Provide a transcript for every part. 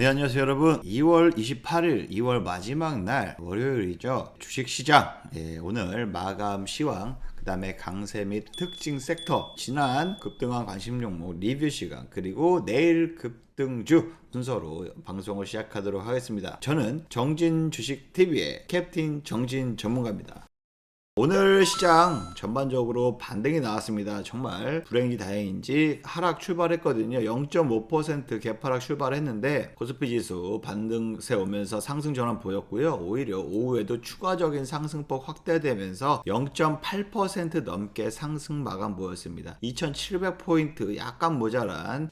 네, 안녕하세요, 여러분. 2월 28일, 2월 마지막 날, 월요일이죠. 주식시장. 예, 오늘 마감 시황, 그 다음에 강세 및 특징 섹터, 지난 급등한 관심 종목 리뷰 시간, 그리고 내일 급등주 순서로 방송을 시작하도록 하겠습니다. 저는 정진 주식TV의 캡틴 정진 전문가입니다. 오늘 시장 전반적으로 반등이 나왔습니다. 정말 불행인지 다행인지 하락 출발했거든요. 0.5% 개파락 출발했는데 코스피 지수 반등세 오면서 상승 전환 보였고요. 오히려 오후에도 추가적인 상승폭 확대되면서 0.8% 넘게 상승 마감 보였습니다. 2,700포인트 약간 모자란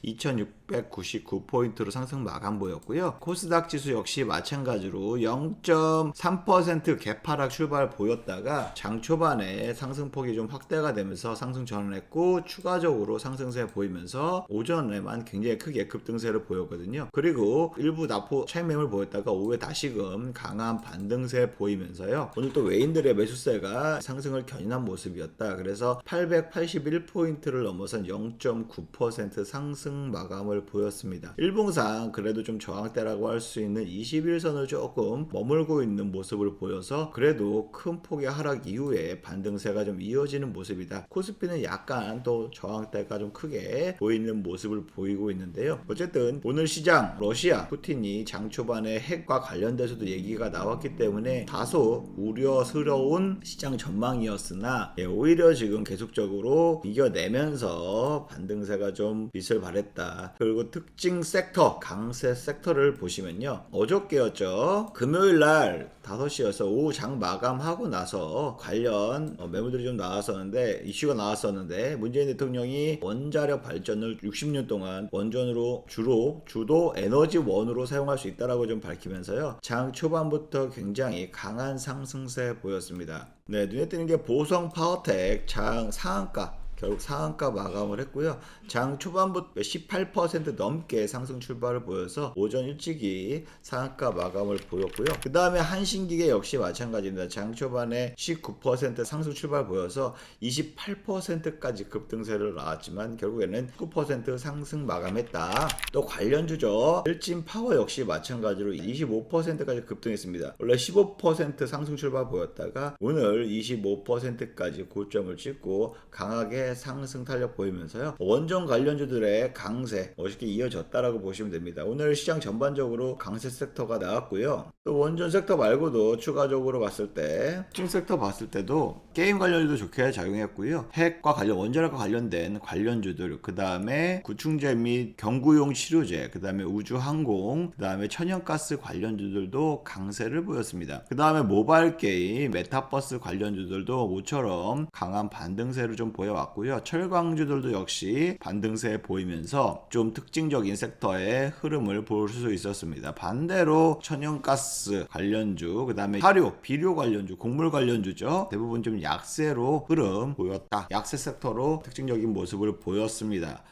2,699포인트로 상승 마감 보였고요. 코스닥 지수 역시 마찬가지로 0.3% 개파락 출발 보였다가 장 초반에 상승폭이 좀 확대가 되면서 상승 전환했고 추가적으로 상승세 보이면서 오전에만 굉장히 크게 급등세를 보였거든요. 그리고 일부 나포 차익 매물 보였다가 오후에 다시금 강한 반등세 보이면서요. 오늘 또 외인들의 매수세가 상승을 견인한 모습이었다. 그래서 881포인트를 넘어선 0.9% 상승 마감을 보였습니다. 일봉상 그래도 좀 저항대라고 할 수 있는 21선을 조금 머물고 있는 모습을 보여서 그래도 큰 폭의 하락 이후에 반등세가 좀 이어지는 모습이다. 코스피는 약간 또 저항대가 좀 크게 보이는 모습을 보이고 있는데요. 어쨌든 오늘 시장 러시아 푸틴이 장 초반에 핵과 관련돼서도 얘기가 나왔기 때문에 다소 우려스러운 시장 전망이었으나 예, 오히려 지금 계속적으로 이겨내면서 반등세가 좀 빛을 발했다. 그리고 특징 섹터 강세 섹터를 보시면요. 어저께였죠. 금요일 날 5시여서 오후 장 마감하고 나서 관련 어, 매물들이 좀 나왔었는데 이슈가 나왔었는데 문재인 대통령이 원자력 발전을 60년 동안 원전으로 주로 주도 에너지 원으로 사용할 수 있다라고 좀 밝히면서요. 장 초반부터 굉장히 강한 상승세 보였습니다. 네, 눈에 띄는 게 보성 파워텍 장 상한가 결국 상한가 마감을 했고요. 장 초반부터 18% 넘게 상승 출발을 보여서 오전 일찍이 상한가 마감을 보였고요. 그 다음에 한신기계 역시 마찬가지입니다. 장 초반에 19% 상승 출발 보여서 28%까지 급등세를 나왔지만 결국에는 9% 상승 마감했다. 또 관련 주죠. 일진 파워 역시 마찬가지로 25%까지 급등했습니다. 원래 15% 상승 출발 보였다가 오늘 25%까지 고점을 찍고 강하게 상승 탄력 보이면서요. 원전 관련주들의 강세 멋있게 이어졌다라고 보시면 됩니다. 오늘 시장 전반적으로 강세 섹터가 나왔고요. 또 원전 섹터 말고도 추가적으로 봤을 때 특징 섹터 봤을 때도 게임 관련주도 좋게 작용했고요. 핵과 관련 원전과 관련된 관련주들 그 다음에 구충제 및 경구용 치료제 그 다음에 우주항공 그 다음에 천연가스 관련주들도 강세를 보였습니다. 그 다음에 모바일 게임 메타버스 관련주들도 모처럼 강한 반등세를 좀 보여왔고 요. 철강주들도 역시 반등세 보이면서 좀 특징적인 섹터의 흐름을 볼 수 있었습니다. 반대로 천연가스 관련주, 그 다음에 사료, 비료 관련주, 곡물 관련주죠. 대부분 좀 약세로 흐름 보였다. 약세 섹터로 특징적인 모습을 보였습니다.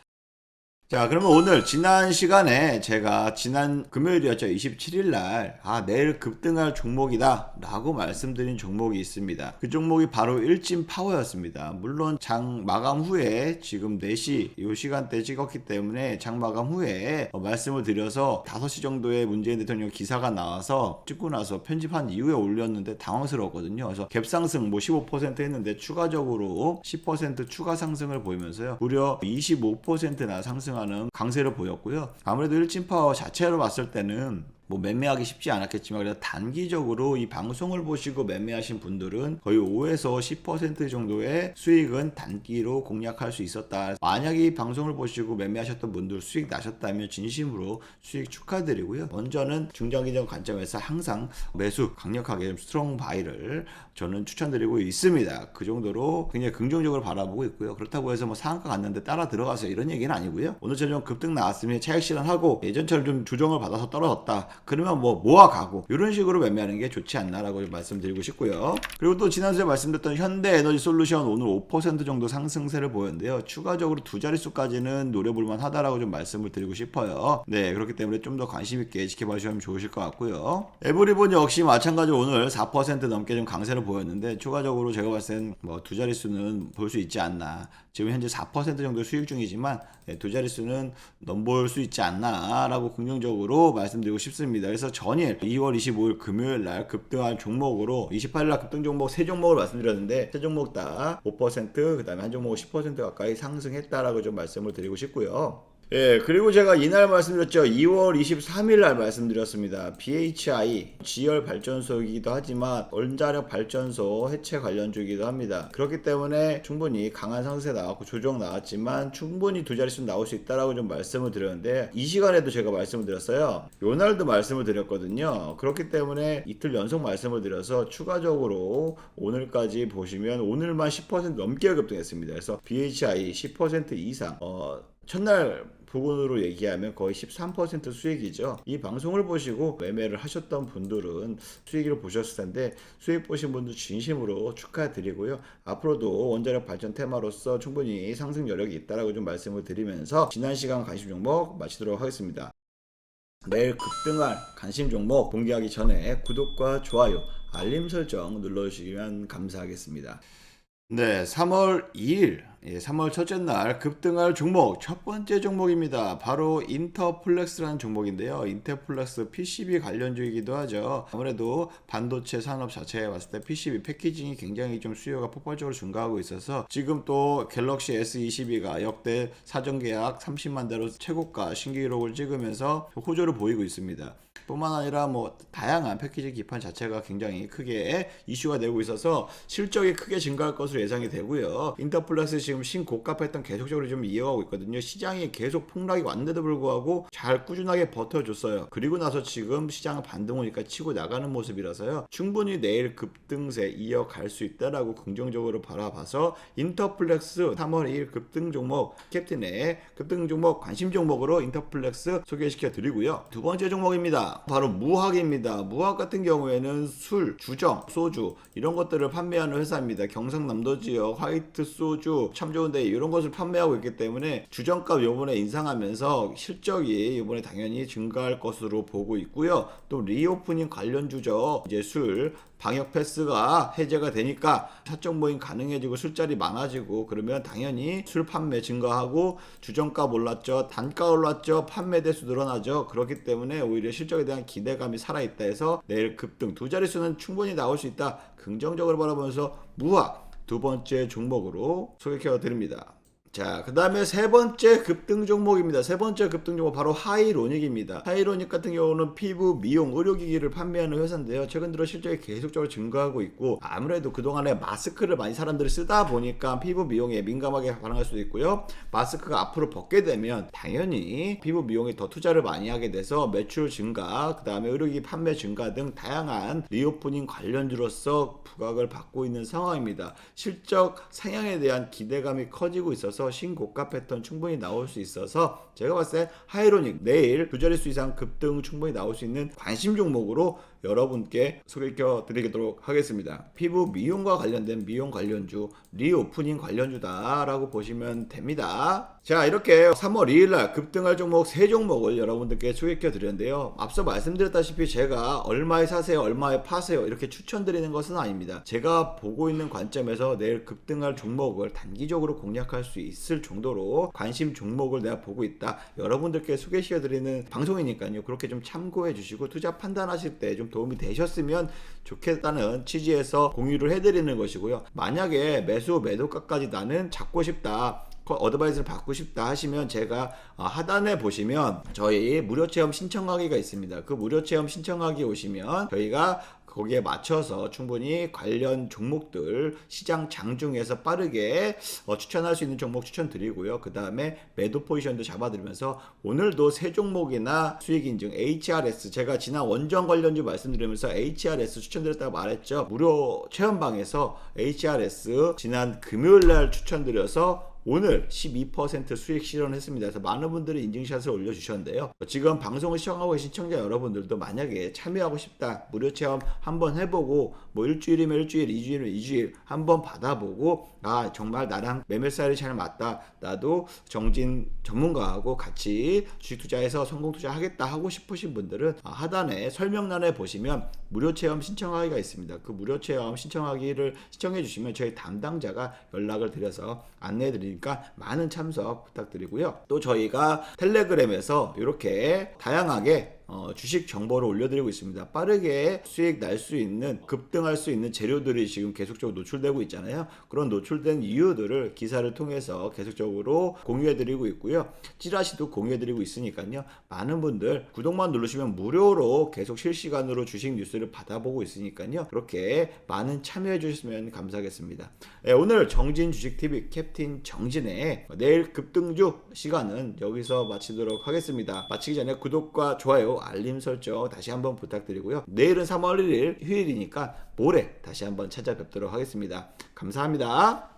자, 그러면 오늘 지난 시간에 제가 지난 금요일이었죠. 27일 날, 아, 내일 급등할 종목이다. 라고 말씀드린 종목이 있습니다. 그 종목이 바로 일진 파워였습니다. 물론 장 마감 후에 지금 4시 이 시간대 찍었기 때문에 장 마감 후에 어, 말씀을 드려서 5시 정도에 문재인 대통령 기사가 나와서 찍고 나서 편집한 이후에 올렸는데 당황스러웠거든요. 그래서 갭상승 뭐 15% 했는데 추가적으로 10% 추가 상승을 보이면서요. 무려 25%나 상승 하는 강세를 보였고요. 아무래도 일진파워 자체로 봤을 때는 뭐 매매하기 쉽지 않았겠지만 그래도 단기적으로 이 방송을 보시고 매매하신 분들은 거의 5에서 10% 정도의 수익은 단기로 공략할 수 있었다. 만약 이 방송을 보시고 매매하셨던 분들 수익 나셨다면 진심으로 수익 축하드리고요. 먼저는 중장기적 관점에서 항상 매수 강력하게 스트롱 바이를 저는 추천드리고 있습니다. 그 정도로 굉장히 긍정적으로 바라보고 있고요. 그렇다고 해서 뭐 상한가 갔는데 따라 들어가서 이런 얘기는 아니고요. 오늘 저녁 급등 나왔으면 차익 실현하고 예전처럼 좀 조정을 받아서 떨어졌다. 그러면 뭐 모아 가고 이런 식으로 매매하는 게 좋지 않나라고 좀 말씀드리고 싶고요. 그리고 또 지난주에 말씀드렸던 현대에너지 솔루션 오늘 5% 정도 상승세를 보였는데요. 추가적으로 두 자릿수까지는 노려볼만 하다라고 좀 말씀을 드리고 싶어요. 네, 그렇기 때문에 좀 더 관심 있게 지켜봐 주시면 좋으실 것 같고요. 에브리본 역시 마찬가지로 오늘 4% 넘게 좀 강세를 보였는데 추가적으로 제가 봤을 땐 뭐 두 자릿수는 볼 수 있지 않나. 지금 현재 4% 정도 수익 중이지만 네, 두 자릿수는 넘볼 수 있지 않나라고 긍정적으로 말씀드리고 싶습 니다. 그래서 전일 2월 25일 금요일 날 급등한 종목으로 28일 날 급등 종목 세 종목을 말씀드렸는데 세 종목 다 5% 그다음에 한 종목 10% 가까이 상승했다라고 좀 말씀을 드리고 싶고요. 예, 그리고 제가 이날 말씀드렸죠. 2월 23일 날 말씀드렸습니다. BHI, 지열 발전소이기도 하지만 원자력 발전소 해체 관련주이기도 합니다. 그렇기 때문에 충분히 강한 상세 나왔고 조정 나왔지만 충분히 두 자릿수 나올 수 있다라고 좀 말씀을 드렸는데 이 시간에도 제가 말씀을 드렸어요. 요날도 말씀을 드렸거든요. 그렇기 때문에 이틀 연속 말씀을 드려서 추가적으로 오늘까지 보시면 오늘만 10% 넘게 급등했습니다. 그래서 BHI 10% 이상 어 첫날 부분으로 얘기하면 거의 13% 수익이죠. 이 방송을 보시고 매매를 하셨던 분들은 수익을 보셨을 텐데 수익 보신 분들 진심으로 축하드리고요. 앞으로도 원자력 발전 테마로서 충분히 상승 여력이 있다라고 좀 말씀을 드리면서 지난 시간 관심 종목 마치도록 하겠습니다. 매일 급등할 관심 종목 공개하기 전에 구독과 좋아요, 알림 설정 눌러주시면 감사하겠습니다. 네, 3월 2일, 예, 3월 첫째 날 급등할 종목 첫 번째 종목입니다. 바로 인터플렉스라는 종목인데요. 인터플렉스 PCB 관련주이기도 하죠. 아무래도 반도체 산업 자체에 봤을 때 PCB 패키징이 굉장히 좀 수요가 폭발적으로 증가하고 있어서 지금 또 갤럭시 S22가 역대 사전 계약 30만 대로 최고가 신기 기록을 찍으면서 호조를 보이고 있습니다. 뿐만 아니라 뭐 다양한 패키지 기판 자체가 굉장히 크게 이슈가 되고 있어서 실적이 크게 증가할 것으로 예상이 되고요. 인터플러스 지금 신고가 패턴 계속적으로 좀 이어가고 있거든요. 시장이 계속 폭락이 왔는데도 불구하고 잘 꾸준하게 버텨줬어요. 그리고 나서 지금 시장은 반등 오니까 치고 나가는 모습이라서요. 충분히 내일 급등세 이어갈 수 있다라고 긍정적으로 바라봐서 인터플렉스 3월 2일 급등 종목 캡틴의 급등 종목 관심 종목으로 인터플렉스 소개시켜 드리고요. 두 번째 종목입니다. 바로 무학입니다. 무학 같은 경우에는 술, 주정, 소주 이런 것들을 판매하는 회사입니다. 경상남도 지역 화이트 소주 참 좋은데 이런 것을 판매하고 있기 때문에 주정값 요번에 인상하면서 실적이 이번에 당연히 증가할 것으로 보고 있고요. 또 리오프닝 관련주죠. 이제 술 방역 패스가 해제가 되니까 사적 모임 가능해지고 술자리 많아지고 그러면 당연히 술 판매 증가하고 주정값 올랐죠 단가 올랐죠 판매 대수 늘어나죠 그렇기 때문에 오히려 실적에 대한 기대감이 살아있다 해서 내일 급등 두 자릿수는 충분히 나올 수 있다 긍정적으로 바라보면서 무학 두 번째 종목으로 소개해 드립니다. 자, 그 다음에 세 번째 급등 종목입니다. 세 번째 급등 종목 바로 하이로닉입니다. 하이로닉 같은 경우는 피부, 미용, 의료기기를 판매하는 회사인데요. 최근 들어 실적이 계속적으로 증가하고 있고 아무래도 그동안에 마스크를 많이 사람들이 쓰다 보니까 피부 미용에 민감하게 반응할 수도 있고요. 마스크가 앞으로 벗게 되면 당연히 피부 미용에 더 투자를 많이 하게 돼서 매출 증가, 그 다음에 의료기기 판매 증가 등 다양한 리오프닝 관련주로서 부각을 받고 있는 상황입니다. 실적 상향에 대한 기대감이 커지고 있어서 신고가 패턴 충분히 나올 수 있어서 제가 봤을 때 하이로닉 내일 두 자릿수 이상 급등 충분히 나올 수 있는 관심 종목으로 여러분께 소개시켜 드리도록 하겠습니다. 피부 미용과 관련된 미용 관련주, 리오프닝 관련주다라고 보시면 됩니다. 자, 이렇게 3월 2일 날 급등할 종목 세 종목을 여러분들께 소개시켜 드렸는데요. 앞서 말씀드렸다시피 제가 얼마에 사세요, 얼마에 파세요 이렇게 추천드리는 것은 아닙니다. 제가 보고 있는 관점에서 내일 급등할 종목을 단기적으로 공략할 수 있을 정도로 관심 종목을 내가 보고 있다. 여러분들께 소개시켜 드리는 방송이니까요. 그렇게 좀 참고해 주시고 투자 판단하실 때 좀 도움이 되셨으면 좋겠다는 취지에서 공유를 해드리는 것이고요. 만약에 매수 매도가까지 나는 잡고 싶다. 어드바이스를 받고 싶다 하시면 제가 어, 하단에 보시면 저희 무료 체험 신청하기가 있습니다. 그 무료 체험 신청하기 오시면 저희가 거기에 맞춰서 충분히 관련 종목들 시장 장중에서 빠르게 어, 추천할 수 있는 종목 추천드리고요. 그 다음에 매도 포지션도 잡아드리면서 오늘도 세 종목이나 수익 인증 HRS 제가 지난 원전 관련주 말씀드리면서 HRS 추천드렸다고 말했죠. 무료 체험방에서 HRS 지난 금요일 날 추천드려서 오늘 12% 수익 실현했습니다. 그래서 많은 분들이 인증샷을 올려주셨는데요. 지금 방송을 시청하고 계신 시청자 여러분들도 만약에 참여하고 싶다, 무료 체험 한번 해보고 뭐 일주일이면 일주일, 이주일이면 이주일 한번 받아보고 아 정말 나랑 매매살이 잘 맞다. 나도 정진 전문가하고 같이 주식 투자해서 성공 투자하겠다 하고 싶으신 분들은 아, 하단에 설명란에 보시면 무료 체험 신청하기가 있습니다. 그 무료 체험 신청하기를 신청해 주시면 저희 담당자가 연락을 드려서 안내해 드리니 까 많은 참석 부탁드리고요. 또 저희가 텔레그램에서 이렇게 다양하게 어, 주식 정보를 올려드리고 있습니다. 빠르게 수익 날 수 있는 급등할 수 있는 재료들이 지금 계속적으로 노출되고 있잖아요. 그런 노출된 이유들을 기사를 통해서 계속적으로 공유해드리고 있고요. 찌라시도 공유해드리고 있으니까요. 많은 분들 구독만 누르시면 무료로 계속 실시간으로 주식 뉴스를 받아보고 있으니까요. 그렇게 많은 참여해 주셨으면 감사하겠습니다. 네, 오늘 정진 주식 TV 캡틴 정진의 내일 급등주 시간은 여기서 마치도록 하겠습니다. 마치기 전에 구독과 알림 설정 다시 한번 부탁드리고요. 내일은 3월 1일 휴일이니까 모레 다시 한번 찾아뵙도록 하겠습니다. 감사합니다.